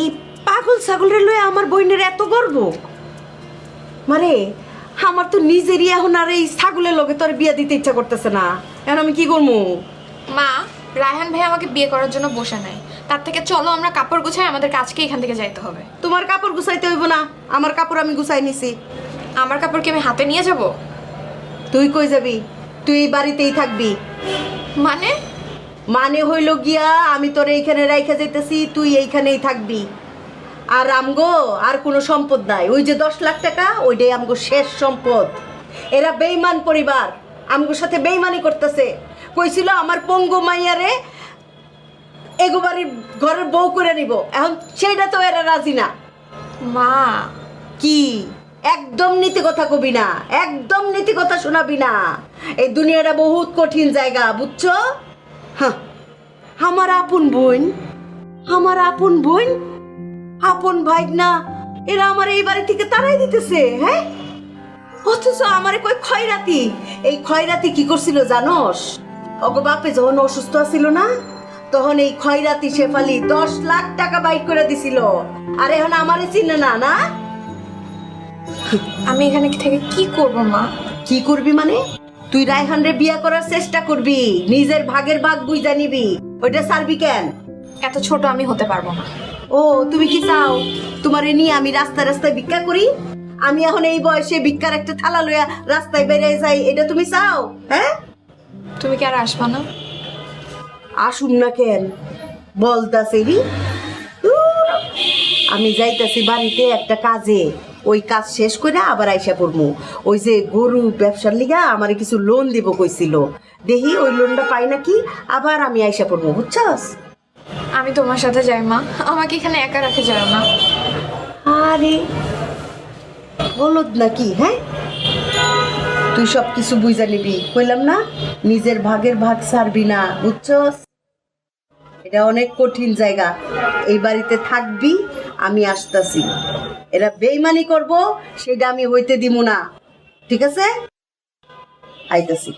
এই পাগল ছাগলের লয়ে আমার বইনের এত গর্ব? মানে আমার তো নিজেরই এখন আর এই ছাগলের লগে তোর বিয়ে দিতে ইচ্ছা করতেছে না। এখন আমি কি করব মা রায়হান ভাই আমাকে বিয়ে করার জন্য বসে নাই। তার থেকে চলো আমরা কাপড় গুছাই আমাদের কাজকে এখান থেকে যাইতে হবে। তোমার কাপড় গুছাইতে হইব না আমার কাপড় আমি গুছাই নিছি। আমার কাপড় কি আমি হাতে নিয়ে যাব? তুই কই যাবি? তুই বাড়িতেই থাকবি। মানে? মানে হইল গিয়া আমি তোর এইখানে রাইখা যাইতেছি তুই এইখানেই থাকবি। আর আমগো আর কোনো সম্পদ নাই। ওই যে দশ লাখ টাকা ওইটাই আমগো শেষ সম্পদ। এরা বেইমান পরিবার। আমগোর সাথে বেইমানি করতেছে। কইছিল আমার পঙ্গু মাইয়ারে এগোবাড়ির ঘরের বউ করে নিব। এখন সেইটা তো এরা রাজি না। মা। কি? একদম নীতি কথা কবি না। একদম নীতি কথা শোনাবি না। এই দুনিয়াটা বহুত কঠিন জায়গা বুঝছ? হ্যাঁ আমার আপন বোন আমার আপন বোন আপন ভাই না এরা আমার এই বাড়ি থেকে তাড়াই দিতেছে হ্যাঁ? অথচ আমারে কই খয়রাতি এই খয়রাতি কি করছিল জানোস? অগো বাপে যখন অসুস্থ ছিল না তখন এই খয়রাতি শেফালি দশ লাখ টাকা বাইক করে দিছিল। আর এখন আমারে চিনে না না? আমি এখানে থেকে কি করব মা? কি করবি মানে? তুই রায়হান রে বিয়া করার চেষ্টা করবি নিজের ভাগের ভাগ বুঝা নিবি। ওইটা সারবি কেন? এত ছোট আমি হতে পারব না। ও তুমি কি চাও? তোমারে নিয়ে আমি রাস্তায় রাস্তায় ভিক্ষা করি? আমি এখন এই বয়সে ভিক্ষার একটা থালা লইয়া রাস্তায় বেরিয়ে যাই এটা তুমি চাও? হ্যাঁ? তুমি কি আর আসবা না? আসুন না কেন? বলতাছি আমি যাইতাছি বাড়িতে একটা কাজে। ওই কাজ শেষ করে আবার আইসা পড়মু। ওই যে গরু ব্যবসার লিগা আমারে কিছু লোন দিব কইছিল। দেখি ওই লোনটা পাই নাকি? আবার আমি আইসা পড়মু বুঝছস? আমি তোমার সাথে যাই মা। আমাকে এখানে একা রাখে যাও না। আরে হলুদ নাকি হ্যাঁ? তুই সব কিছু বুঝা নিবি কইলাম না? নিজের ভাগের ভাগ ছাড়বি না বুঝছস? এটা অনেক কঠিন জায়গা। এই বাড়িতে থাকবি, আমি আসতাছি। এরা বেইমানি করব, সেটা আমি হইতে দিব না। ঠিক আছে? আইতাছি।